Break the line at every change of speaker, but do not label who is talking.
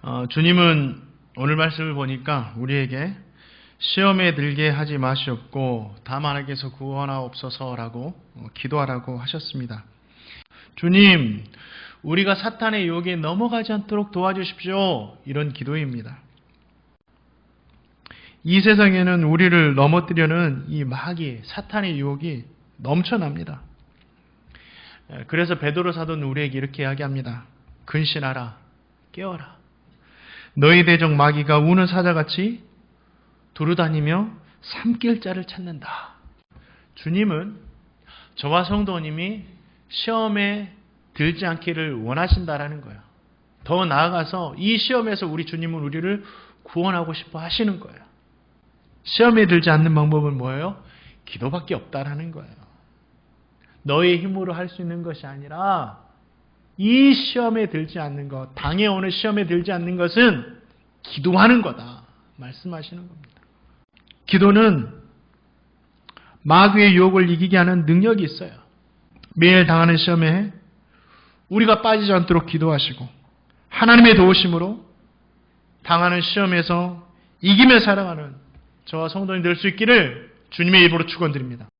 어, 주님은 오늘 말씀을 보니까 우리에게 시험에 들게 하지 마시옵고 다만 하게서 구원하옵소서라고 어, 기도하라고 하셨습니다. 주님, 우리가 사탄의 유혹에 넘어가지 않도록 도와주십시오. 이런 기도입니다. 이 세상에는 우리를 넘어뜨려는 이 마귀, 사탄의 유혹이 넘쳐납니다. 예, 그래서 베드로 사도는 우리에게 이렇게 이야기합니다. 근신하라, 깨어라. 너희 대적 마귀가 우는 사자같이 두루다니며 삼킬 자를 찾는다. 주님은 저와 성도님이 시험에 들지 않기를 원하신다라는 거예요. 더 나아가서 이 시험에서 우리 주님은 우리를 구원하고 싶어 하시는 거예요. 시험에 들지 않는 방법은 뭐예요? 기도밖에 없다라는 거예요. 너의 힘으로 할 수 있는 것이 아니라 이 시험에 들지 않는 것, 당해오는 시험에 들지 않는 것은 기도하는 거다. 말씀하시는 겁니다. 기도는 마귀의 유혹을 이기게 하는 능력이 있어요. 매일 당하는 시험에 우리가 빠지지 않도록 기도하시고 하나님의 도우심으로 당하는 시험에서 이기며 살아가는 저와 성도님 될 수 있기를 주님의 입으로 축원드립니다.